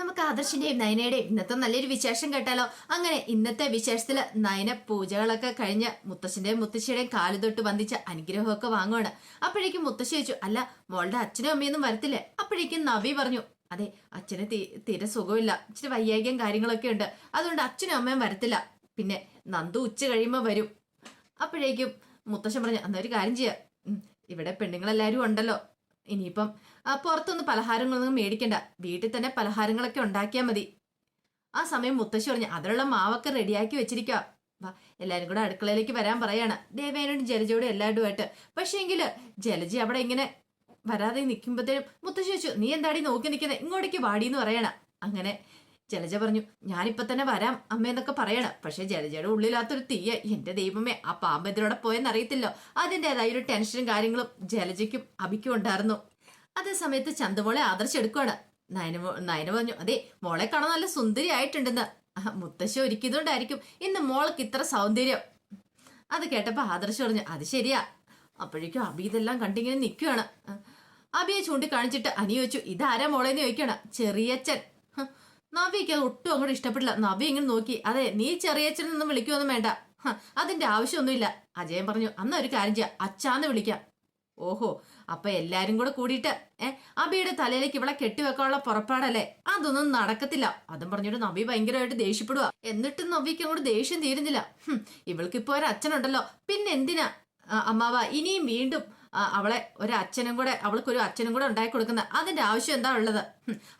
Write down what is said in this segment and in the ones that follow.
നമുക്ക് ആദർശിന്റെയും നയനയുടെയും ഇന്നത്തെ നല്ലൊരു വിശേഷം കേട്ടാലോ? അങ്ങനെ ഇന്നത്തെ വിശേഷത്തിൽ നയന പൂജകളൊക്കെ കഴിഞ്ഞ് മുത്തശ്ശന്റെയും മുത്തശ്ശിയുടെയും കാൽ തൊട്ട് വന്ദിച്ച അനുഗ്രഹമൊക്കെ വാങ്ങുവാണ്. അപ്പോഴേക്കും മുത്തശ്ശി ചോദിച്ചു അല്ല മോളുടെ അച്ഛനും അമ്മയൊന്നും വരത്തില്ലേ? അപ്പോഴേക്കും നവി പറഞ്ഞു അതെ അച്ഛന് തീരെ സുഖമില്ല. ഇച്ചിരി വൈയായികം കാര്യങ്ങളൊക്കെ ഉണ്ട്. അതുകൊണ്ട് അച്ഛനും അമ്മയും വരത്തില്ല. പിന്നെ നന്ദു ഉച്ച കഴിയുമ്പോൾ വരും. അപ്പോഴേക്കും മുത്തശ്ശൻ പറഞ്ഞു അന്നൊരു കാര്യം ചെയ്യാം. ഇവിടെ പെണ്ണുങ്ങളെല്ലാവരും ഉണ്ടല്ലോ. ഇനിയിപ്പം പുറത്തൊന്ന് പലഹാരങ്ങളൊന്നും മേടിക്കണ്ട. വീട്ടിൽ തന്നെ പലഹാരങ്ങളൊക്കെ ഉണ്ടാക്കിയാൽ മതി. ആ സമയം മുത്തശ്ശി പറഞ്ഞു അതിനുള്ള മാവൊക്കെ റെഡിയാക്കി വെച്ചിരിക്കുക വാ എല്ലാവരും കൂടെ അടുക്കളയിലേക്ക് വരാൻ പറയാണ്. ദേവേനോടും ജലജയോടും എല്ലാവരുമായിട്ട്. പക്ഷേ എങ്കിൽ ജലജി അവിടെ ഇങ്ങനെ വരാതെ നിൽക്കുമ്പോഴത്തേനും മുത്തശ്ശി വെച്ചു നീ എന്താടി നോക്കി നിൽക്കുന്നത് ഇങ്ങോട്ടേക്ക് വാടി എന്ന് പറയണ. അങ്ങനെ ജലജ പറഞ്ഞു ഞാനിപ്പൊ തന്നെ വരാം അമ്മയെന്നൊക്കെ പറയണം. പക്ഷെ ജലജയുടെ ഉള്ളിലാത്തൊരു തീയ. എന്റെ ദൈവമേ ആ പാമ്പ് പോയെന്നറിയത്തില്ലോ? പോയെന്ന് അറിയത്തില്ലോ അതിന്റെതായ ഒരു ടെൻഷനും കാര്യങ്ങളും ജലജയ്ക്കും അഭിക്കും ഉണ്ടായിരുന്നു. അതേ സമയത്ത് ചന്തുമോളെ ആദർശെടുക്കുവാണ് നയന നയന പറഞ്ഞു അതെ മോളെ കാണാൻ നല്ല സുന്ദരി ആയിട്ടുണ്ടെന്ന് മുത്തശ്ശി ഒരുക്കിയതുകൊണ്ടായിരിക്കും ഇന്ന് മോൾക്ക് ഇത്ര സൗന്ദര്യം. അത് കേട്ടപ്പോ ആദർശ് പറഞ്ഞു അത് ശരിയാ. അപ്പോഴേക്കും അബി ഇതെല്ലാം കണ്ടിങ്ങനെ നിൽക്കുകയാണ് അബിയെ ചൂണ്ടിക്കാണിച്ചിട്ട് അനി ചോദിച്ചു ഇതാരാ മോളേന്ന് ചോദിക്കണം? ചെറിയച്ചൻ നവിക്ക് അത് ഒട്ടും അങ്ങോട്ട് ഇഷ്ടപ്പെട്ടില്ല. നവി ഇങ്ങനെ നോക്കി അതെ നീ ചെറിയച്ചൻ ഒന്നും വിളിക്കുമൊന്നും വേണ്ട. അതിന്റെ ആവശ്യമൊന്നുമില്ല. അജയൻ പറഞ്ഞു അന്ന് ഒരു കാര്യം ചെയ്യാം. അച്ചാന്ന് വിളിക്കാം. ഓഹോ അപ്പൊ എല്ലാരും കൂടെ കൂടിയിട്ട് ഏ അബിയുടെ തലയിലേക്ക് ഇവളെ കെട്ടിവെക്കാനുള്ള പുറപ്പാടല്ലേ? അതൊന്നും നടക്കത്തില്ല. അതും പറഞ്ഞിട്ട് നബി ഭയങ്കരമായിട്ട് ദേഷ്യപ്പെടുക എന്നിട്ടും നബിക്ക് അങ്ങോട്ട് ദേഷ്യം തീരുന്നില്ല. ഇവൾക്ക് ഇവൾക്കിപ്പോ ഒരു അച്ഛനുണ്ടല്ലോ പിന്നെ എന്തിനാ? അമ്മാവ ഇനിയും വീണ്ടും അവളെ ഒരു അച്ഛനും കൂടെ അവൾക്ക് ഒരു അച്ഛനും കൂടെ ഉണ്ടാക്കി കൊടുക്കുന്ന അതിന്റെ ആവശ്യം എന്താ ഉള്ളത്?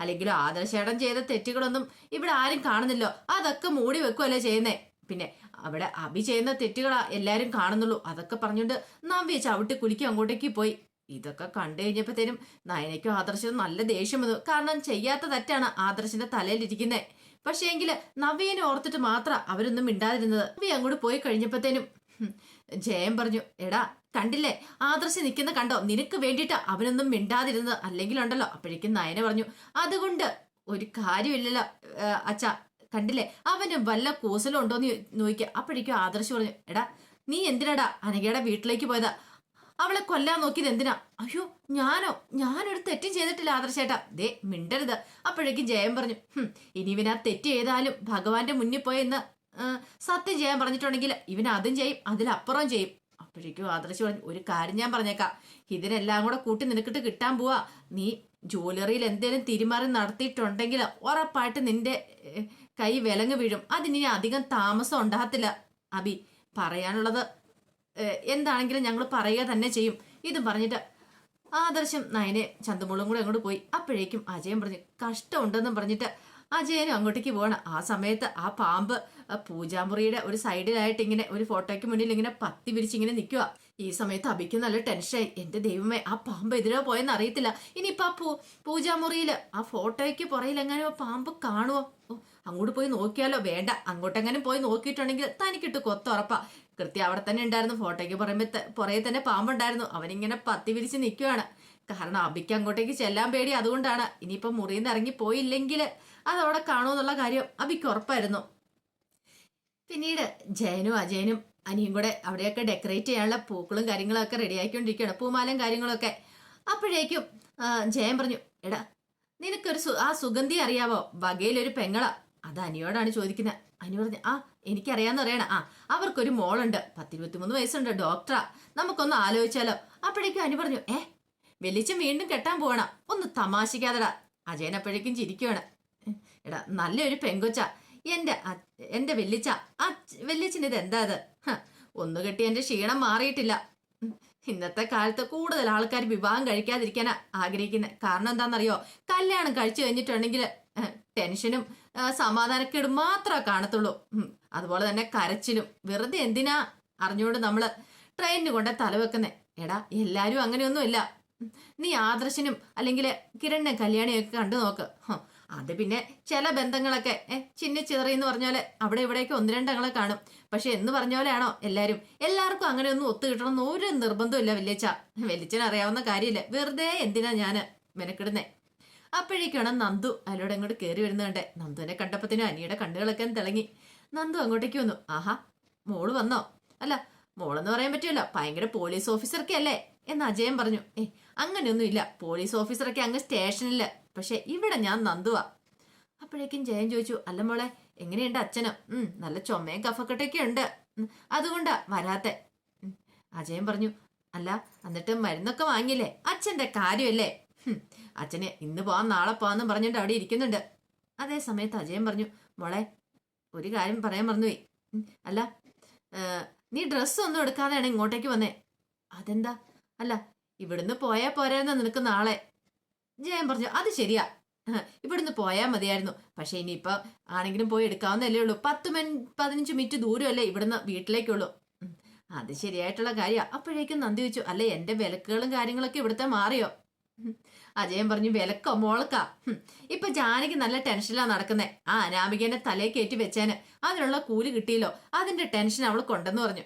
അല്ലെങ്കിലും ആദർശേടം ചെയ്ത തെറ്റുകളൊന്നും ഇവിടെ ആരും കാണുന്നില്ലോ. അതൊക്കെ മൂടി വെക്കുമല്ലേ ചെയ്യുന്നേ? പിന്നെ അവിടെ അഭി ചെയ്യുന്ന തെറ്റുകളാ എല്ലാരും കാണുന്നുള്ളൂ. അതൊക്കെ പറഞ്ഞുകൊണ്ട് നവ്യ ചവിട്ടി കുലിക്കും അങ്ങോട്ടേക്ക് പോയി. ഇതൊക്കെ കണ്ടു കഴിഞ്ഞപ്പോഴത്തേനും നയനയ്ക്കും ആദർശനും നല്ല ദേഷ്യം വന്നു. കാരണം ചെയ്യാത്ത തെറ്റാണ് ആദർശിന്റെ തലയിലിരിക്കുന്നത് പക്ഷേ എങ്കിൽ നവ്യനെ ഓർത്തിട്ട് മാത്രം അവരൊന്നും മിണ്ടാതിരുന്നത്. നവ്യ അങ്ങോട്ട് പോയി കഴിഞ്ഞപ്പോഴത്തേനും ജയം പറഞ്ഞു എടാ കണ്ടില്ലേ? ആദർശ് നിൽക്കുന്ന കണ്ടോ? നിനക്ക് വേണ്ടിയിട്ട് അവനൊന്നും മിണ്ടാതിരുന്നത് അല്ലെങ്കിലുണ്ടല്ലോ. അപ്പോഴേക്കും നയന പറഞ്ഞു അതുകൊണ്ട് ഒരു കാര്യമില്ലല്ലോ അച്ഛ. കണ്ടില്ലേ? അവന് വല്ല കൂസലും ഉണ്ടോന്ന് നോക്കിയ അപ്പോഴേക്കും ആദർശ് പറഞ്ഞു എടാ നീ എന്തിനടാ അനഘയുടെ വീട്ടിലേക്ക് പോയതാ? അവളെ കൊല്ലാൻ നോക്കിയത് എന്തിനാ? അയ്യോ ഞാനോ? ഞാനൊരു തെറ്റും ചെയ്തിട്ടില്ല ആദർശേട്ടാ. ദേ മിണ്ടരുത്. അപ്പോഴേക്കും ജയം പറഞ്ഞു "ഹും, ഇനി ഇവൻ ആ തെറ്റ് ചെയ്താലും ഭഗവാന്റെ മുന്നിൽ പോയെന്ന് സത്യം ചെയ്യാൻ പറഞ്ഞിട്ടുണ്ടെങ്കിൽ ഇവൻ അതും ചെയ്യും അതിലപ്പുറം ചെയ്യും. അപ്പോഴേക്കും ആദർശ് പറഞ്ഞു ഒരു കാര്യം ഞാൻ പറഞ്ഞേക്കാം. ഇതിനെല്ലാം കൂടെ കൂട്ടി നിനക്കിട്ട് കിട്ടാൻ പോവാ. നീ ജ്വല്ലറിയിൽ എന്തേലും തിരിമാറി നടത്തിയിട്ടുണ്ടെങ്കിൽ ഉറപ്പായിട്ട് നിന്റെ കൈ വിലങ്ങ് വീഴും. അതിനി അധികം താമസം ഉണ്ടാകത്തില്ല. അബി പറയാനുള്ളത് എന്താണെങ്കിലും ഞങ്ങൾ പറയുക തന്നെ ചെയ്യും. ഇതും പറഞ്ഞിട്ട് ആദർശം നയനെ ചന്തമുളും കൂടെ അങ്ങോട്ട് പോയി. അപ്പോഴേക്കും അജയൻ പറഞ്ഞു കഷ്ടമുണ്ടെന്നും പറഞ്ഞിട്ട് അജയനും അങ്ങോട്ടേക്ക് പോകണം ആ സമയത്ത് ആ പാമ്പ് പൂജാമുറിയുടെ ഒരു സൈഡിലായിട്ട് ഇങ്ങനെ ഒരു ഫോട്ടോയ്ക്ക് മുന്നിൽ ഇങ്ങനെ പത്തി വിരിച്ചിങ്ങനെ നിൽക്കുക ഈ സമയത്ത് അഭിക്ക് നല്ല ടെൻഷനായി. എന്റെ ദൈവമേ ആ പാമ്പ് എതിരോ പോയെന്ന് അറിയത്തില്ല. ഇനിയിപ്പോ ആ പൂ പൂജാമുറിയിൽ ആ ഫോട്ടോയ്ക്ക് പുറയിലെങ്ങാനും ആ പാമ്പ് കാണുമോ അങ്ങോട്ട് പോയി നോക്കിയാലോ. വേണ്ട. അങ്ങോട്ടെങ്ങാനും പോയി നോക്കിയിട്ടുണ്ടെങ്കിൽ തനിക്കിട്ട് കൊത്തുറപ്പാ. കൃത്യം അവിടെ തന്നെ ഉണ്ടായിരുന്നു. ഫോട്ടോയ്ക്ക് പറയുമ്പോ പുറകെ തന്നെ പാമ്പുണ്ടായിരുന്നു. അവനിങ്ങനെ പത്തി വിരിച്ച് നിൽക്കുവാണ് കാരണം അബിക്ക് അങ്ങോട്ടേക്ക് ചെല്ലാൻ പേടി അതുകൊണ്ടാണ്. ഇനിയിപ്പം മുറിയിൽ ഇറങ്ങി പോയില്ലെങ്കിൽ അതവിടെ കാണുമെന്നുള്ള കാര്യം അബിക്ക് ഉറപ്പായിരുന്നു. പിന്നീട് ജയനും അജയനും അനിയും കൂടെ അവിടെയൊക്കെ ഡെക്കറേറ്റ് ചെയ്യാനുള്ള പൂക്കളും കാര്യങ്ങളൊക്കെ റെഡിയാക്കിക്കൊണ്ടിരിക്കുകയാണ് പൂമാലയും കാര്യങ്ങളൊക്കെ. അപ്പോഴേക്കും ജയൻ പറഞ്ഞു എടാ നിനക്കൊരു ആ സുഗന്ധി അറിയാവോ? വകയിലൊരു പെങ്ങള. അത് അനിയോടാണ് ചോദിക്കുന്നത് അനി പറഞ്ഞു ആ എനിക്കറിയാന്ന് പറയണ ആ അവർക്കൊരു മോളുണ്ട്. പത്തിരുപത്തിമൂന്ന് വയസ്സുണ്ട് ഡോക്ടറാ. നമുക്കൊന്ന് ആലോചിച്ചാലോ. അപ്പോഴേക്കും അനു പറഞ്ഞു ഏ വെളിച്ചം വീണ്ടും കെട്ടാൻ പോവണം. ഒന്ന് തമാശിക്കാതെടാ. അജയൻ അപ്പോഴേക്കും ചിരിക്കുവാണ്. എടാ നല്ലൊരു പെങ്കൊച്ച. എന്റെ എന്റെ വെല്ലിച്ച ആ വെല്ലിച്ചിന് ഇത് എന്താ അത് ഒന്ന് കെട്ടി എന്റെ ക്ഷീണം മാറിയിട്ടില്ല. ഇന്നത്തെ കാലത്ത് കൂടുതൽ ആൾക്കാർ വിവാഹം കഴിക്കാതിരിക്കാനാ ആഗ്രഹിക്കുന്നത് കാരണം എന്താണെന്നറിയോ? കല്യാണം കഴിച്ചു കഴിഞ്ഞിട്ടുണ്ടെങ്കിൽ ടെൻഷനും സമാധാനക്കേടും മാത്രമേ കാണത്തുള്ളൂ. അതുപോലെ തന്നെ കരച്ചിലും. വെറുതെ എന്തിനാ അറിഞ്ഞുകൊണ്ട് നമ്മൾ ട്രെയിനിന് കൊണ്ട് തലവെക്കുന്നേ? എടാ എല്ലാവരും അങ്ങനെയൊന്നുമില്ല. നീ ആദർശനും അല്ലെങ്കിൽ കിരണിനെ കല്യാണിയൊക്കെ കണ്ടു നോക്ക്. അത് പിന്നെ ചില ബന്ധങ്ങളൊക്കെ ഏഹ് ചിന്നി ചിതറി എന്ന് പറഞ്ഞാൽ അവിടെ ഇവിടെയൊക്കെ ഒന്ന് രണ്ടങ്ങളെ കാണും. പക്ഷെ എന്ന് പറഞ്ഞ പോലെയാണോ എല്ലാരും? എല്ലാവർക്കും അങ്ങനെ ഒന്നും ഒത്തു കിട്ടണമെന്ന് ഒരു നിർബന്ധമില്ല വലിയച്ച അറിയാവുന്ന കാര്യമില്ല. വെറുതെ എന്തിനാ ഞാൻ മെനക്കിടുന്നേ? അപ്പോഴേക്കാണ് നന്ദു അതിലൂടെ അങ്ങോട്ട് കയറി വരുന്നുണ്ട് നന്ദുവിനെ കണ്ടപ്പത്തിനും അനിയുടെ കണ്ണുകളൊക്കെ തിളങ്ങി. നന്ദു അങ്ങോട്ടേക്ക് വന്നു. ആഹാ മോൾ വന്നോ? അല്ല മോളെന്ന് പറയാൻ പറ്റില്ല. ഭയങ്കര പോലീസ് ഓഫീസറൊക്കെ അല്ലേ? എന്ന് അജയൻ പറഞ്ഞു. ഏ അങ്ങനെയൊന്നും ഇല്ല പോലീസ് ഓഫീസറൊക്കെ അങ്ങ് സ്റ്റേഷനിൽ. പക്ഷെ ഇവിടെ ഞാൻ നന്ദുവാ. അപ്പോഴേക്കും ജയൻ ചോദിച്ചു. അല്ല മോളെ എങ്ങനെയുണ്ട് അച്ഛനും? ഉം നല്ല ചുമയും കഫക്കെട്ടൊക്കെ ഉണ്ട്. അതുകൊണ്ടാ വരാത്തെ. അജയൻ പറഞ്ഞു. അല്ല എന്നിട്ട് മരുന്നൊക്കെ വാങ്ങിയില്ലേ? അച്ഛന്റെ കാര്യമല്ലേ? അച്ഛന് ഇന്ന് പോവാം നാളെ പോവാന്ന് പറഞ്ഞിട്ട് അവിടെ ഇരിക്കുന്നുണ്ട്. അതേ സമയത്ത് അജയൻ പറഞ്ഞു മോളെ ഒരു കാര്യം പറയാൻ മറന്നുപോയി. അല്ല നീ ഡ്രസ്സ് ഒന്നും എടുക്കാതെയാണ് ഇങ്ങോട്ടേക്ക് വന്നേ. അതെന്താ? അല്ല ഇവിടുന്ന് പോയാൽ പോരായിരുന്നു നിനക്ക് നാളെ? ജയൻ പറഞ്ഞു അത് ശരിയാ. ഇവിടുന്ന് പോയാൽ മതിയായിരുന്നു. പക്ഷെ ഇനിയിപ്പൊ ആണെങ്കിലും പോയി എടുക്കാവുന്നല്ലേ ഉള്ളൂ. പത്ത് മിൻ പതിനഞ്ച് മിനിറ്റ് ദൂരമല്ലേ ഇവിടുന്ന് വീട്ടിലേക്കുള്ളൂ. അത് ശരിയായിട്ടുള്ള കാര്യമാണ് അപ്പോഴേക്കും നന്ദി വെച്ചു അല്ലെ എന്റെ വിലക്കുകളും കാര്യങ്ങളൊക്കെ ഇവിടുത്തെ മാറിയോ? അജയൻ പറഞ്ഞു വിലക്കോ മോളക്കാ ഇപ്പൊ ജാനകി നല്ല ടെൻഷനിലാ നടക്കുന്നേ. ആ അനാമികേന്റെ തലയെ കയറ്റി വെച്ചേന്. അതിനുള്ള കൂലി കിട്ടിയല്ലോ. അതിന്റെ ടെൻഷൻ അവൾ കൊണ്ടെന്ന് പറഞ്ഞു.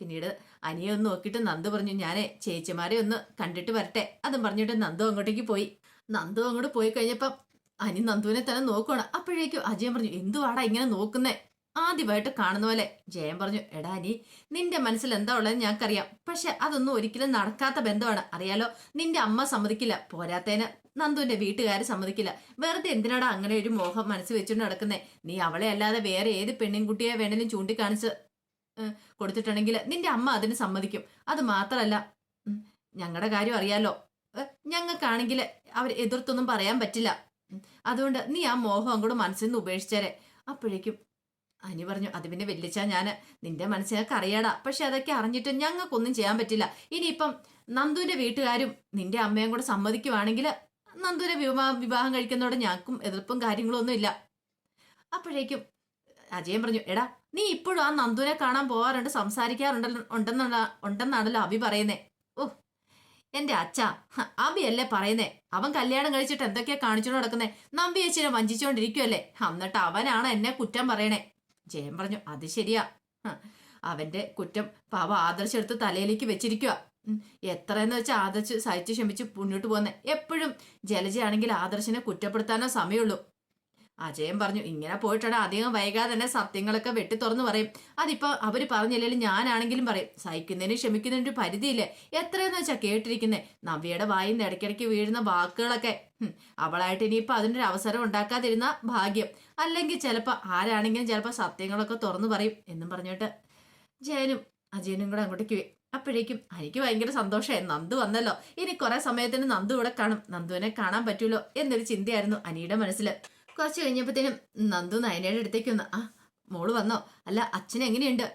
പിന്നീട് അനിയെ ഒന്ന് നോക്കിയിട്ട് നന്ദു പറഞ്ഞു ഞാനേ ചേച്ചിമാരെ ഒന്ന് കണ്ടിട്ട് വരട്ടെ. അതും പറഞ്ഞിട്ട് നന്ദു അങ്ങോട്ടേക്ക് പോയി. നന്ദു അങ്ങോട്ട് പോയി കഴിഞ്ഞപ്പം അനി നന്ദുവിനെ തന്നെ നോക്കുവാണ്. അപ്പോഴേക്കും അജയൻ പറഞ്ഞു എന്തുവാടാ ഇങ്ങനെ നോക്കുന്നേ? ആദ്യമായിട്ട് കാണുന്ന പോലെ ജയൻ പറഞ്ഞു എടാ നീ നിന്റെ മനസ്സിൽ എന്താ ഉള്ളത് ഞങ്ങൾക്കറിയാം. പക്ഷെ അതൊന്നും ഒരിക്കലും നടക്കാത്ത ബന്ധമാണ്. അറിയാലോ നിന്റെ അമ്മ സമ്മതിക്കില്ല. പോരാത്തേന് നന്ദുവിന്റെ വീട്ടുകാർ സമ്മതിക്കില്ല. വെറുതെ എന്തിനാടാ അങ്ങനെ ഒരു മോഹം മനസ്സിൽ വെച്ചുകൊണ്ട് നടക്കുന്നേ? നീ അവളെ അല്ലാതെ വേറെ ഏത് പെണ്ണിൻകുട്ടിയെ വേണേലും ചൂണ്ടിക്കാണിച്ച് കൊടുത്തിട്ടുണ്ടെങ്കിൽ നിന്റെ അമ്മ അതിന് സമ്മതിക്കും. അത് മാത്രമല്ല ഞങ്ങളുടെ കാര്യം അറിയാലോ ഞങ്ങൾക്കാണെങ്കിൽ അവർ എതിർത്തൊന്നും പറയാൻ പറ്റില്ല. അതുകൊണ്ട് നീ ആ മോഹം അങ്ങോട്ട് മനസ്സിൽ നിന്ന് ഉപേക്ഷിച്ചേരെ. അപ്പോഴേക്കും അനി പറഞ്ഞു അത് പിന്നെ വെല്ലിച്ച ഞാൻ നിന്റെ മനസ്സിനൊക്കെ അറിയാടാ. പക്ഷെ അതൊക്കെ അറിഞ്ഞിട്ട് ഞങ്ങൾക്കൊന്നും ചെയ്യാൻ പറ്റില്ല. ഇനിയിപ്പം നന്ദുവിന്റെ വീട്ടുകാരും നിന്റെ അമ്മയും കൂടെ സമ്മതിക്കുവാണെങ്കിൽ നന്ദുവിനെ വിവാഹം വിവാഹം കഴിക്കുന്നതോടെ ഞങ്ങൾക്കും എതിർപ്പും കാര്യങ്ങളൊന്നും ഇല്ല. അപ്പോഴേക്കും അജയൻ പറഞ്ഞു എടാ നീ ഇപ്പോഴും ആ നന്ദുവിനെ കാണാൻ പോകാറുണ്ട് സംസാരിക്കാറുണ്ടല്ലോ ഉണ്ടെന്നുള്ള ഉണ്ടെന്നാണല്ലോ അഭി പറയുന്നേ. ഓ എന്റെ അച്ഛ അബിയല്ലേ പറയുന്നേ? അവൻ കല്യാണം കഴിച്ചിട്ട് എന്തൊക്കെയാ കാണിച്ചോണ്ട് നടക്കുന്നേ? നമ്പി ചേച്ചിനെ വഞ്ചിച്ചോണ്ടിരിക്കുവല്ലേ എന്നിട്ട് അവനാണ് എന്നെ കുറ്റം പറയണേ. ജയൻ പറഞ്ഞു അത് ശരിയാ. അവന്റെ കുറ്റം പാവ ആദർശെടുത്ത് തലയിലേക്ക് വെച്ചിരിക്കുക എത്രയെന്ന് വെച്ചാൽ ആദർശ് സഹിച്ച് ക്ഷമിച്ച് മുന്നോട്ട് പോകുന്നേ. എപ്പോഴും ജലജയാണെങ്കിൽ ആദർശിനെ കുറ്റപ്പെടുത്താനോ സമയമുള്ളൂ. അജയൻ പറഞ്ഞു ഇങ്ങനെ പോയിട്ടാണ് അധികം വൈകാതെ തന്നെ സത്യങ്ങളൊക്കെ വെട്ടി തുറന്നു പറയും. അതിപ്പോ അവർ പറഞ്ഞില്ലെങ്കിലും ഞാനാണെങ്കിലും പറയും സഹിക്കുന്നതിന് ക്ഷമിക്കുന്നതിന് ഒരു പരിധിയില്ലേ. എത്രയെന്ന് വെച്ചാ കേട്ടിരിക്കുന്നേ? നവ്യയുടെ വായിന്ന് ഇടയ്ക്കിടയ്ക്ക് വീഴുന്ന വാക്കുകളൊക്കെ. അവളായിട്ട് ഇനിയിപ്പോ അതിനൊരു അവസരം ഉണ്ടാക്കാതിരുന്ന ഭാഗ്യം. അല്ലെങ്കിൽ ചിലപ്പോ ആരാണെങ്കിലും ചിലപ്പോ സത്യങ്ങളൊക്കെ തുറന്നു പറയും എന്നും പറഞ്ഞിട്ട് ജയനും അജയനും കൂടെ അങ്ങോട്ടേക്ക് അപ്പോഴേക്കും എനിക്ക് ഭയങ്കര സന്തോഷമായി. നന്ദു വന്നല്ലോ. ഇനി കുറെ സമയത്തിന് നന്ദു ഇവിടെ കാണും. നന്ദുവിനെ കാണാൻ പറ്റൂലോ? എന്നൊരു ചിന്തയായിരുന്നു അനിയുടെ മനസ്സിൽ കുറച്ച് കഴിഞ്ഞപ്പോഴത്തേനും നന്ദു നയനയുടെ അടുത്തേക്ക് വന്നു ആ മോൾ വന്നോ? അല്ല അച്ഛൻ എങ്ങനെയുണ്ട്?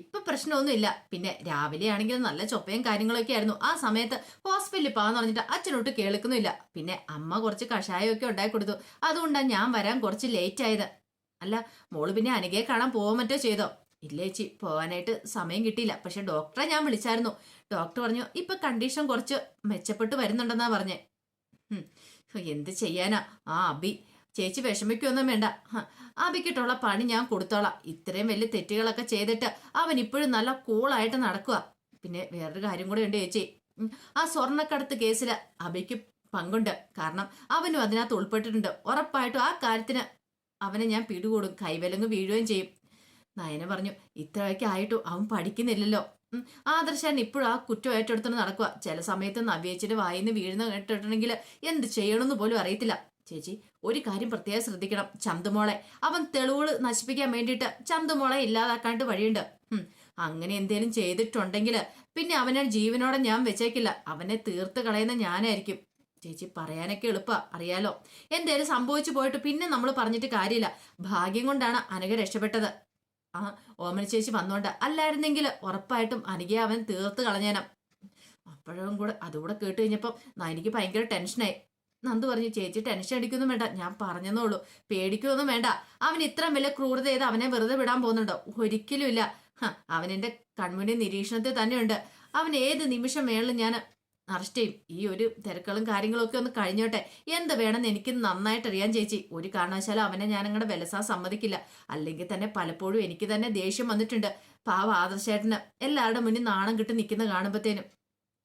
ഇപ്പൊ പ്രശ്നമൊന്നുമില്ല. പിന്നെ രാവിലെ ആണെങ്കിലും നല്ല ചൊപ്പയും കാര്യങ്ങളൊക്കെ ആയിരുന്നു. ആ സമയത്ത് ഹോസ്പിറ്റലിൽ പോകാന്ന് പറഞ്ഞിട്ട് അച്ഛനൊട്ട് കേൾക്കുന്നില്ല പിന്നെ അമ്മ കുറച്ച് കഷായമൊക്കെ ഉണ്ടാക്കി കൊടുത്തു. അതുകൊണ്ടാണ് ഞാൻ വരാൻ കുറച്ച് ലേറ്റ് ആയത്. അല്ല മോൾ പിന്നെ അനഘയെ കാണാൻ പോകാൻ മറ്റോ ചെയ്തോ? ഇല്ല ചേച്ചി പോകാനായിട്ട് സമയം കിട്ടിയില്ല. പക്ഷെ ഡോക്ടറെ ഞാൻ വിളിച്ചായിരുന്നു. ഡോക്ടർ പറഞ്ഞു ഇപ്പൊ കണ്ടീഷൻ കുറച്ച് മെച്ചപ്പെട്ട് വരുന്നുണ്ടെന്നാ പറഞ്ഞേ. എന്ത് ചെയ്യാനാ? ആ അബി ചേച്ചി വിഷമിക്കൊന്നും വേണ്ട. അബിക്കിട്ടുള്ള പണി ഞാൻ കൊടുത്തോളാം. ഇത്രയും വലിയ തെറ്റുകളൊക്കെ ചെയ്തിട്ട് അവൻ ഇപ്പോഴും നല്ല കൂളായിട്ട് നടക്കുക പിന്നെ വേറൊരു കാര്യം കൂടെ ഉണ്ട് ചേച്ചി. ആ സ്വർണക്കടത്ത് കേസിൽ അബിക്ക് പങ്കുണ്ട്. കാരണം അവനും അതിനകത്ത് ഉൾപ്പെട്ടിട്ടുണ്ട്. ഉറപ്പായിട്ടും ആ കാര്യത്തിന് അവനെ ഞാൻ പിടികൂടും. കൈവലങ്ങ് വീഴുകയും ചെയ്യും. നയന പറഞ്ഞു ഇത്രയൊക്കെ ആയിട്ടും അവൻ പഠിക്കുന്നില്ലല്ലോ. ആദർശാൻ ഇപ്പോഴും ആ കുറ്റം ഏറ്റെടുത്തോണ്ട് നടക്കുക ചില സമയത്ത് നവ്യേച്ചിന്റെ വായിന്ന് വീഴുന്ന കേട്ടിട്ടുണ്ടെങ്കിൽ എന്ത് ചെയ്യണമെന്ന് പോലും അറിയത്തില്ല. ചേച്ചി ഒരു കാര്യം പ്രത്യേകം ശ്രദ്ധിക്കണം. ചന്തുമോളെ അവൻ തെളിവുകൾ നശിപ്പിക്കാൻ വേണ്ടിയിട്ട് ചന്തുമോളെ ഇല്ലാതാക്കാണ്ട് വഴിയുണ്ട്. അങ്ങനെ എന്തേലും ചെയ്തിട്ടുണ്ടെങ്കിൽ പിന്നെ അവനെ ജീവനോടെ ഞാൻ വെച്ചേക്കില്ല. അവനെ തീർത്ത് കളയുന്ന ഞാനായിരിക്കും. ചേച്ചി പറയാനൊക്കെ എളുപ്പാ അറിയാലോ. എന്തേലും സംഭവിച്ചു പോയിട്ട് പിന്നെ നമ്മൾ പറഞ്ഞിട്ട് കാര്യമില്ല. ഭാഗ്യം കൊണ്ടാണ് അനഘ രക്ഷപ്പെട്ടത്. ആ ഓമന ചേച്ചി വന്നോണ്ട് അല്ലായിരുന്നെങ്കിൽ ഉറപ്പായിട്ടും അനഘയെ അവൻ തീർത്ത് കളഞ്ഞേനം. അപ്പോഴും കൂടെ അതുകൂടെ കേട്ട് കഴിഞ്ഞപ്പം എനിക്ക് ഭയങ്കര ടെൻഷനായി. നന്ദു പറഞ്ഞു ചേച്ചി ടെൻഷൻ അടിക്കൊന്നും വേണ്ട ഞാൻ പറഞ്ഞെന്നേ ഉള്ളൂ പേടിക്കൊന്നും വേണ്ട. അവൻ ഇത്രയും വലിയ ക്രൂരത ചെയ്ത് അവനെ വെറുതെ വിടാൻ പോകുന്നുണ്ടോ? ഒരിക്കലും ഇല്ല. അവൻ എന്റെ കൺമുന്നിൽ നിരീക്ഷണത്തിൽ തന്നെയുണ്ട്. അവൻ ഏത് നിമിഷം വേണമെങ്കിലും ഞാൻ അറസ്റ്റ് ചെയ്യും. ഈ ഒരു തിരക്കുകളും കാര്യങ്ങളും ഒക്കെ ഒന്ന് കഴിഞ്ഞോട്ടെ. എന്ത് വേണമെന്ന് എനിക്ക് നന്നായിട്ട് അറിയാൻ ചേച്ചി. ഒരു കാരണവശാലും അവനെ ഞാൻ അങ്ങടെ വിലസാൻ സമ്മതിക്കില്ല. അല്ലെങ്കിൽ തന്നെ പലപ്പോഴും എനിക്ക് തന്നെ ദേഷ്യം വന്നിട്ടുണ്ട്. പാവ ആദർശേട്ടന് എല്ലാവരുടെ മുന്നിൽ നാണം കിട്ടി നിൽക്കുന്ന കാണുമ്പോഴത്തേനും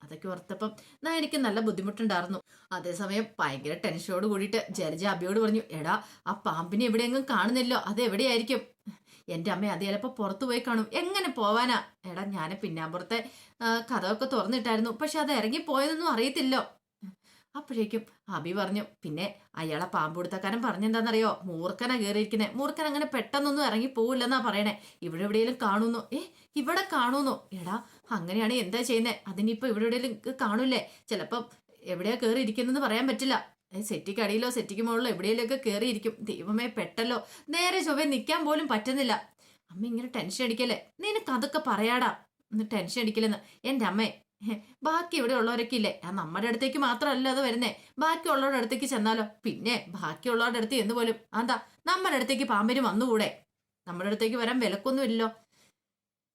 അതൊക്കെ ഓർത്തപ്പം ഞാൻ എനിക്ക് നല്ല ബുദ്ധിമുട്ടുണ്ടായിരുന്നു. അതേസമയം ഭയങ്കര ടെൻഷനോട് കൂടിയിട്ട് ജലജ അബിയോട് പറഞ്ഞു എടാ ആ പാമ്പിനെ എവിടെയെങ്കിലും കാണുന്നില്ലോ അത് എവിടെയായിരിക്കും? എന്റെ അമ്മ അത് ചിലപ്പോൾ പുറത്തു പോയി കാണും. എങ്ങനെ പോവാനാ? എടാ ഞാൻ പിന്നാമ്പുറത്തെ കഥ ഒക്കെ തുറന്നിട്ടായിരുന്നു. പക്ഷെ അത് ഇറങ്ങി പോയതൊന്നും അറിയത്തില്ലോ. അപ്പോഴേക്കും അബി പറഞ്ഞു പിന്നെ അയാളെ പാമ്പ് കൊടുത്തക്കാരൻ പറഞ്ഞെന്താണെന്നറിയോ മൂർക്കന കയറിയിരിക്കുന്നത് മൂർക്കൻ അങ്ങനെ പെട്ടെന്നൊന്നും ഇറങ്ങി പോവില്ലെന്നാ പറയണേ. ഇവിടെ എവിടെയെങ്കിലും കാണുന്നു. ഏ ഇവിടെ കാണുന്നു. എടാ അങ്ങനെയാണ് എന്താ ചെയ്യുന്നത് അതിനിപ്പോ ഇവിടെ എവിടെയെങ്കിലും കാണൂലേ ചിലപ്പം എവിടെയാ കയറിയിരിക്കുന്നെന്ന് പറയാൻ പറ്റില്ല. ഏ, സെറ്റിക്ക് മുകളിലോ എവിടെയെങ്കിലുമൊക്കെ കയറിയിരിക്കും ദൈവമേ പെട്ടല്ലോ. നേരെ ചൊവ്വേ നിൽക്കാൻ പോലും പറ്റുന്നില്ല. അമ്മ ഇങ്ങനെ ടെൻഷൻ അടിക്കല്ലേ? നിനക്ക് അതൊക്കെ പറയാടാ. ഒന്ന് ടെൻഷൻ അടിക്കില്ലെന്ന്. എന്റെ അമ്മേ ബാക്കി ഇവിടെ ഉള്ളവരൊക്കെ ഇല്ലേ ആ നമ്മുടെ അടുത്തേക്ക് മാത്രമല്ല അത് വരുന്നേ. ബാക്കിയുള്ളവരുടെ അടുത്തേക്ക് ചെന്നാലോ? പിന്നെ ബാക്കിയുള്ളവരുടെ അടുത്ത് എന്ന് പോലും? എന്താ നമ്മുടെ അടുത്തേക്ക് പാമ്പിന് വന്നുകൂടെ? നമ്മുടെ അടുത്തേക്ക് വരാൻ വിലക്കൊന്നുമില്ലല്ലോ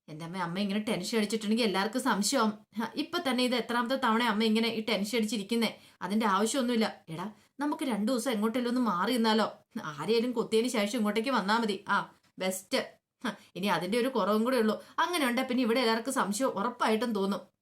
എന്റെ അമ്മ അമ്മ ഇങ്ങനെ ടെൻഷൻ അടിച്ചിട്ടുണ്ടെങ്കിൽ എല്ലാവർക്കും സംശയം ഇപ്പൊ തന്നെ ഇത് എത്രാമത്തെ തവണ അമ്മ ഇങ്ങനെ ഈ ടെൻഷൻ അടിച്ചിരിക്കുന്നേ? അതിന്റെ ആവശ്യമൊന്നുമില്ല. എടാ നമുക്ക് രണ്ടു ദിവസം എങ്ങോട്ടെങ്കിലും ഒന്ന് മാറി നിന്നാലോ? ആരെയും കൊത്തിയതിന് ശേഷം ഇങ്ങോട്ടേക്ക് വന്നാൽ മതി. ആ ബെസ്റ്റ് ഇനി അതിന്റെ ഒരു കുറവും കൂടെ ഉള്ളൂ. അങ്ങനെ ഉണ്ടെ പിന്നെ ഇവിടെ എല്ലാവർക്കും സംശയം ഉറപ്പായിട്ടും തോന്നും.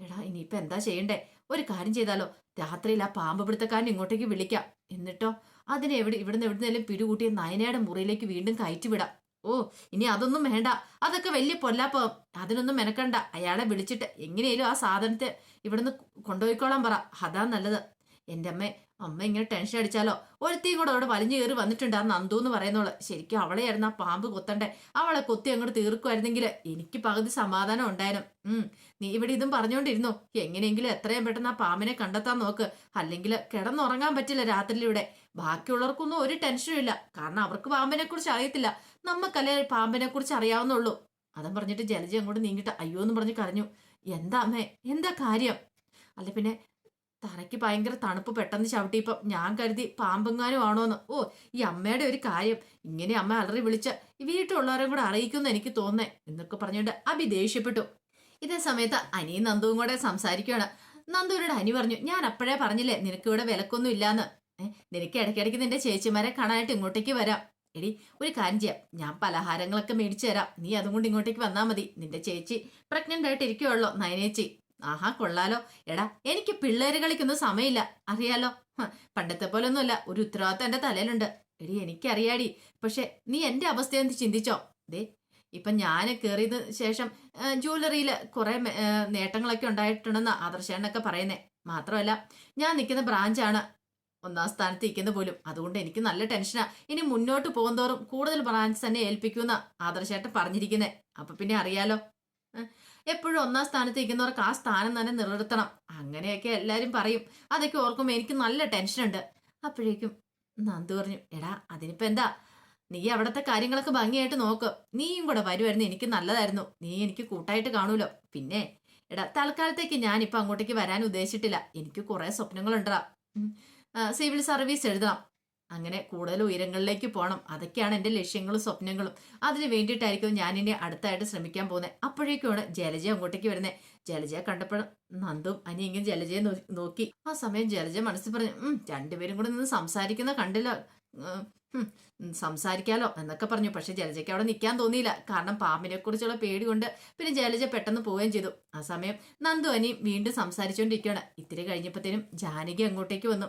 എടാ ഇനിയിപ്പൊ എന്താ ചെയ്യണ്ടേ? ഒരു കാര്യം ചെയ്താലോ? രാത്രിയിൽ ആ പാമ്പ് പിടുത്തക്കാരൻ ഇങ്ങോട്ടേക്ക് വിളിക്കാം. എന്നിട്ടോ അതിനെ എവിടെ ഇവിടുന്ന് എവിടുന്നേലും പിടികൂട്ടിയ നയനയുടെ മുറിയിലേക്ക് വീണ്ടും കയറ്റിവിടാം. ഓ ഇനി അതൊന്നും വേണ്ട. അതൊക്കെ വലിയ പൊല്ലാപ്പം. അതിനൊന്നും മെനക്കണ്ട. അയാളെ വിളിച്ചിട്ട് എങ്ങനെയാലും ആ സാധനത്തെ ഇവിടുന്ന് കൊണ്ടുപോയിക്കോളാൻ പറ. അതാ നല്ലത്. എന്റെ അമ്മ അമ്മ ഇങ്ങനെ ടെൻഷൻ അടിച്ചാലോ? ഒരുത്തിയും കൂടെ അവിടെ വലിഞ്ഞു കയറി വന്നിട്ടുണ്ടായിരുന്നു അന്തു എന്ന് പറയുന്നോൾ ശരിക്കും അവളെയായിരുന്നു ആ പാമ്പ് കൊത്തണ്ടേ. അവളെ കൊത്തി അങ്ങോട്ട് തീർക്കുമായിരുന്നെങ്കിൽ എനിക്ക് പകുതി സമാധാനം ഉണ്ടായിരുന്നു. ഉം നീ ഇവിടെ ഇതും പറഞ്ഞുകൊണ്ടിരുന്നു എങ്ങനെയെങ്കിലും എത്രയും പെട്ടെന്ന് ആ പാമ്പിനെ കണ്ടെത്താൻ നോക്ക്. അല്ലെങ്കിൽ കിടന്നുറങ്ങാൻ പറ്റില്ല രാത്രിയിലൂടെ ബാക്കിയുള്ളവർക്കൊന്നും ഒരു ടെൻഷനും ഇല്ല. കാരണം അവർക്ക് പാമ്പിനെ കുറിച്ച് അറിയത്തില്ല. നമുക്കല്ലേ പാമ്പിനെ കുറിച്ച് അറിയാവുന്നുള്ളൂ. അതും പറഞ്ഞിട്ട് ജലജി അങ്ങോട്ട് നീങ്ങിട്ട് അയ്യോ എന്ന് പറഞ്ഞ് കരഞ്ഞു. എന്താ അമ്മേ? എന്താ കാര്യം? അല്ല പിന്നെ തറയ്ക്ക് ഭയങ്കര തണുപ്പ് പെട്ടെന്ന് ചവിട്ടിയപ്പോൾ ഞാൻ കരുതി പാമ്പെങ്ങാനും ആണോന്ന് ഓ ഈ അമ്മയുടെ ഒരു കാര്യം. ഇങ്ങനെ അമ്മ അലറി വിളിച്ച് വീട്ടിലുള്ളവരും കൂടെ അറിയിക്കുമെന്ന് എനിക്ക് തോന്നേ എന്നൊക്കെ പറഞ്ഞുകൊണ്ട് അഭി ദേഷ്യപ്പെട്ടു. ഇതേ സമയത്ത് അനിയും നന്ദുവും കൂടെ സംസാരിക്കുകയാണ് നന്ദുവിനോട് അനി പറഞ്ഞു ഞാൻ അപ്പോഴേ പറഞ്ഞില്ലേ നിനക്ക് ഇവിടെ വിലക്കൊന്നും ഇല്ലാന്ന്. നിനക്ക് ഇടയ്ക്കിടയ്ക്ക് നിന്റെ ചേച്ചിമാരെ കാണാനായിട്ട് ഇങ്ങോട്ടേക്ക് വരാം. എടി ഒരു കാര്യം ചെയ്യാം. ഞാൻ പലഹാരങ്ങളൊക്കെ മേടിച്ചു തരാം. നീ അതും കൊണ്ട് ഇങ്ങോട്ടേക്ക് വന്നാൽ മതി. നിന്റെ ചേച്ചി പ്രഗ്നന്റ് ആയിട്ട് ഇരിക്കുവല്ലോ നയനേച്ചി. ആഹാ കൊള്ളാലോ. എടാ എനിക്ക് പിള്ളേര് കളിക്കുന്ന സമയമില്ല. അറിയാലോ. പണ്ടത്തെ പോലെ ഒന്നുമല്ല ഒരു ഉത്തരവാദിത്തം എന്റെ തലയിലുണ്ട്. എടി എനിക്കറിയാടി. പക്ഷെ നീ അവസ്ഥ എന്ത് ചിന്തിച്ചോ? ദേ ഇപ്പൊ ഞാൻ കയറിയത് ശേഷം ജ്വല്ലറിയിൽ കുറെ നേട്ടങ്ങളൊക്കെ ഉണ്ടായിട്ടുണ്ടെന്ന് ആദർശേണൊക്കെ പറയുന്നേ. മാത്രമല്ല ഞാൻ നിൽക്കുന്ന ബ്രാഞ്ചാണ്. ഒന്നാം സ്ഥാനത്ത് ഇരിക്കുന്ന പോലും. അതുകൊണ്ട് എനിക്ക് നല്ല ടെൻഷനാ. ഇനി മുന്നോട്ട് പോകുന്തോറും കൂടുതൽ ബ്രാഞ്ച് തന്നെ ഏൽപ്പിക്കുമെന്ന് ആദർശേട്ടൻ പറഞ്ഞിരിക്കുന്നേ. അപ്പൊ പിന്നെ അറിയാലോ. എപ്പോഴും ഒന്നാം സ്ഥാനത്ത് ഇരിക്കുന്നവർക്ക് ആ സ്ഥാനം തന്നെ നിലനിർത്തണം. അങ്ങനെയൊക്കെ എല്ലാവരും പറയും. അതൊക്കെ ഓർക്കുമ്പോൾ എനിക്ക് നല്ല ടെൻഷനുണ്ട് അപ്പോഴേക്കും നന്ദു പറഞ്ഞു എടാ അതിനിപ്പോ എന്താ? നീ അവിടുത്തെ കാര്യങ്ങളൊക്കെ ഭംഗിയായിട്ട് നോക്ക്. നീയും കൂടെ വരുമായിരുന്നു എനിക്ക് നല്ലതായിരുന്നു. നീ എനിക്ക് കൂട്ടായിട്ട് കാണൂലോ? പിന്നെ എടാ തൽക്കാലത്തേക്ക് ഞാനിപ്പോൾ അങ്ങോട്ടേക്ക് വരാൻ ഉദ്ദേശിച്ചിട്ടില്ല. എനിക്ക് കുറേ സ്വപ്നങ്ങളുണ്ടാ സിവിൽ സർവീസ് എഴുതണം. അങ്ങനെ കൂടുതൽ ഉയരങ്ങളിലേക്ക് പോകണം അതൊക്കെയാണ് എന്റെ ലക്ഷ്യങ്ങളും സ്വപ്നങ്ങളും. അതിന് വേണ്ടിയിട്ടായിരിക്കും ഞാൻ ഇനി അടുത്തായിട്ട് ശ്രമിക്കാൻ പോകുന്നത്. അപ്പോഴേക്കുമാണ് ജലജ അങ്ങോട്ടേക്ക് വരുന്നത്. ജലജയെ കണ്ടപ്പോൾ നന്ദും അനിയെങ്കിലും ജലജയെ നോക്കി. ആ സമയം ജലജ മനസ്സിൽ പറഞ്ഞു ഉം രണ്ടുപേരും കൂടെ നിന്ന് സംസാരിക്കുന്ന കണ്ടില്ല. സംസാരിക്കാലോ എന്നൊക്കെ പറഞ്ഞു. പക്ഷെ ജലജയ്ക്ക് അവിടെ നിൽക്കാൻ തോന്നിയില്ല. കാരണം പാമ്പിനെ കുറിച്ചുള്ള പേടി കൊണ്ട് പിന്നെ ജലജ പെട്ടെന്ന് പോവുകയും ചെയ്തു. ആ സമയം നന്ദു അനിയും വീണ്ടും സംസാരിച്ചുകൊണ്ടിരിക്കുകയാണ്. ഇത്തിരി കഴിഞ്ഞപ്പോഴത്തേനും ജാനകി അങ്ങോട്ടേക്ക് വന്നു.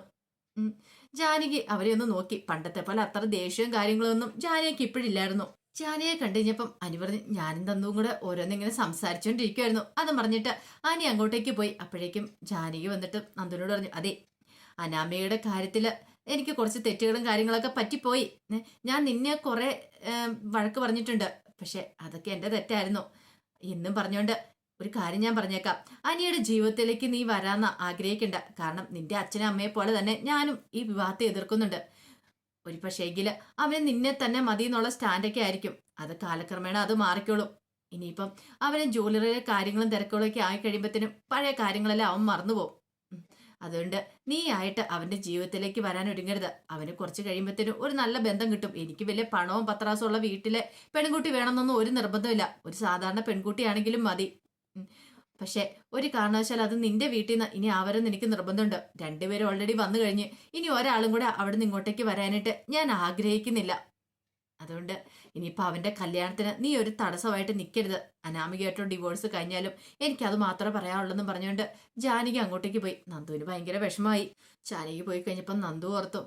ജാനകി അവരെ ഒന്ന് നോക്കി. പണ്ടത്തെ പോലെ അത്ര ദേഷ്യവും കാര്യങ്ങളൊന്നും ജാനകിക്ക് ഇപ്പോഴില്ലായിരുന്നു. ജാനയെ കണ്ടു കഴിഞ്ഞപ്പം അനി പറഞ്ഞു ഞാനും തന്നും കൂടെ ഓരോന്നിങ്ങനെ സംസാരിച്ചുകൊണ്ടിരിക്കുമായിരുന്നു അതും പറഞ്ഞിട്ട് അനി അങ്ങോട്ടേക്ക് പോയി. അപ്പോഴേക്കും ജാനകി വന്നിട്ട് നന്ദനോട് പറഞ്ഞു അതെ അനാമയുടെ കാര്യത്തിൽ എനിക്ക് കുറച്ച് തെറ്റുകളും കാര്യങ്ങളൊക്കെ പറ്റിപ്പോയി. ഞാൻ നിന്നെ കുറെ വഴക്ക് പറഞ്ഞിട്ടുണ്ട്. പക്ഷെ അതൊക്കെ എന്റെ തെറ്റായിരുന്നു. എന്നും പറഞ്ഞുകൊണ്ട് ഒരു കാര്യം ഞാൻ പറഞ്ഞേക്കാം. അനിയുടെ ജീവിതത്തിലേക്ക് നീ വരാന്ന് ആഗ്രഹിക്കണ്ട. കാരണം നിന്റെ അച്ഛനും അമ്മയെ പോലെ തന്നെ ഞാനും ഈ വിവാഹത്തെ എതിർക്കുന്നുണ്ട്. ഒരു പക്ഷേങ്കിൽ അവന് നിന്നെ തന്നെ മതി എന്നുള്ള സ്റ്റാൻഡൊക്കെ ആയിരിക്കും. അത് കാലക്രമേണ അത് മാറിക്കോളും. ഇനിയിപ്പം അവന് ജോലിയിലെ കാര്യങ്ങളും തിരക്കുകളൊക്കെ ആയി കഴിയുമ്പോഴത്തേനും പഴയ കാര്യങ്ങളെല്ലാം അവൻ മറന്നുപോകും അതുകൊണ്ട് നീ ആയിട്ട് അവന്റെ ജീവിതത്തിലേക്ക് വരാൻ ഒരുങ്ങരുത്. അവന് കുറച്ച് കഴിയുമ്പോഴത്തേനും ഒരു നല്ല ബന്ധം കിട്ടും. എനിക്ക് വലിയ പണവും പത്രാസും ഉള്ള വീട്ടിലെ പെൺകുട്ടി വേണമെന്നൊന്നും ഒരു നിർബന്ധമില്ല ഒരു സാധാരണ പെൺകുട്ടിയാണെങ്കിലും മതി. പക്ഷെ ഒരു കാരണവശാൽ അത് നിന്റെ വീട്ടിൽ നിന്ന് ഇനി ആവരെന്ന് എനിക്ക് നിർബന്ധമുണ്ട്. രണ്ടുപേരും ഓൾറെഡി വന്നു കഴിഞ്ഞ് ഇനി ഒരാളും കൂടെ അവിടെ നിന്ന് ഇങ്ങോട്ടേക്ക് വരാനായിട്ട് ഞാൻ ആഗ്രഹിക്കുന്നില്ല. അതുകൊണ്ട് ഇനിയിപ്പോൾ അവന്റെ കല്യാണത്തിന് നീ ഒരു തടസ്സമായിട്ട് നിൽക്കരുത് അനാമികയായിട്ടോ ഡിവോഴ്സ് കഴിഞ്ഞാലും എനിക്കത് മാത്രമേ പറയാനുള്ളെന്ന് പറഞ്ഞുകൊണ്ട് ജാനകി അങ്ങോട്ടേക്ക് പോയി. നന്ദുവിന് ഭയങ്കര വിഷമമായി. ജാനകി പോയി കഴിഞ്ഞപ്പം നന്ദു ഓർത്തു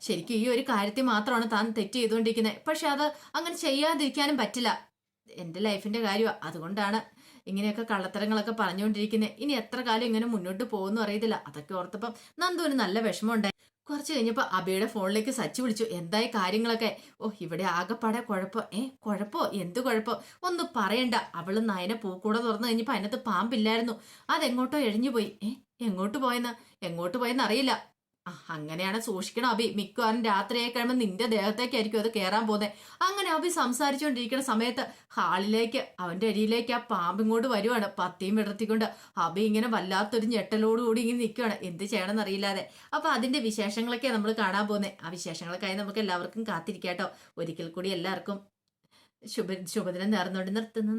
ശരിക്കും ഈ ഒരു കാര്യത്തിൽ മാത്രമാണ് താൻ തെറ്റ് ചെയ്തുകൊണ്ടിരിക്കുന്നത്. പക്ഷെ അത് അങ്ങനെ ചെയ്യാതിരിക്കാനും പറ്റില്ല. എന്റെ ലൈഫിന്റെ കാര്യമാണ് അതുകൊണ്ടാണ് ഇങ്ങനെയൊക്കെ കള്ളത്തരങ്ങളൊക്കെ പറഞ്ഞുകൊണ്ടിരിക്കുന്നത് ഇനി എത്ര കാലം ഇങ്ങനെ മുന്നോട്ട് പോകുന്നു അറിയത്തില്ല. അതൊക്കെ ഓർത്തപ്പം നന്ദുവിന് നല്ല വിഷമമുണ്ടായി. കുറച്ച് കഴിഞ്ഞപ്പോൾ അബിയുടെ ഫോണിലേക്ക് സച്ചി വിളിച്ചു. എന്തായി കാര്യങ്ങളൊക്കെ? ഓ ഇവിടെ ആകെപ്പാടെ കുഴപ്പം. ഏ കുഴപ്പോ? എന്ത് കുഴപ്പോ? ഒന്നും പറയണ്ട. അവൾ നയനെ പൂക്കൂടെ തുറന്നു കഴിഞ്ഞപ്പോൾ അതിനകത്ത് പാമ്പില്ലായിരുന്നു. അതെങ്ങോട്ടോ എഴിഞ്ഞു പോയി ഏ എങ്ങോട്ട് പോയെന്ന്? എങ്ങോട്ട് പോയെന്ന് അറിയില്ല അങ്ങനെയാണ് സൂക്ഷിക്കണം. അബി മിക്കവാറും രാത്രിയായി കഴിയുമ്പോൾ നിന്റെ ദേഹത്തേക്കായിരിക്കും അത് കയറാൻ പോകുന്നത് അങ്ങനെ അബി സംസാരിച്ചുകൊണ്ടിരിക്കുന്ന സമയത്ത് ഹാളിലേക്ക് അവന്റെ അരിയിലേക്ക് ആ പാമ്പ് ഇങ്ങോട്ട് വരുവാണ്. പത്തിയും വിടർത്തിക്കൊണ്ട് അബി ഇങ്ങനെ വല്ലാത്തൊരു ഞെട്ടലോടുകൂടി ഇങ്ങനെ നിൽക്കുകയാണ് എന്ത് ചെയ്യണമെന്ന് അറിയില്ലാതെ അപ്പൊ അതിന്റെ വിശേഷങ്ങളൊക്കെ നമ്മൾ കാണാൻ പോകുന്നത് ആ വിശേഷങ്ങൾക്കായി നമുക്ക് എല്ലാവർക്കും കാത്തിരിക്കാട്ടോ. ഒരിക്കൽ കൂടി എല്ലാവർക്കും ശുഭ ശുഭദിനം നേർന്നുകൊണ്ട് നിർത്തുന്നു.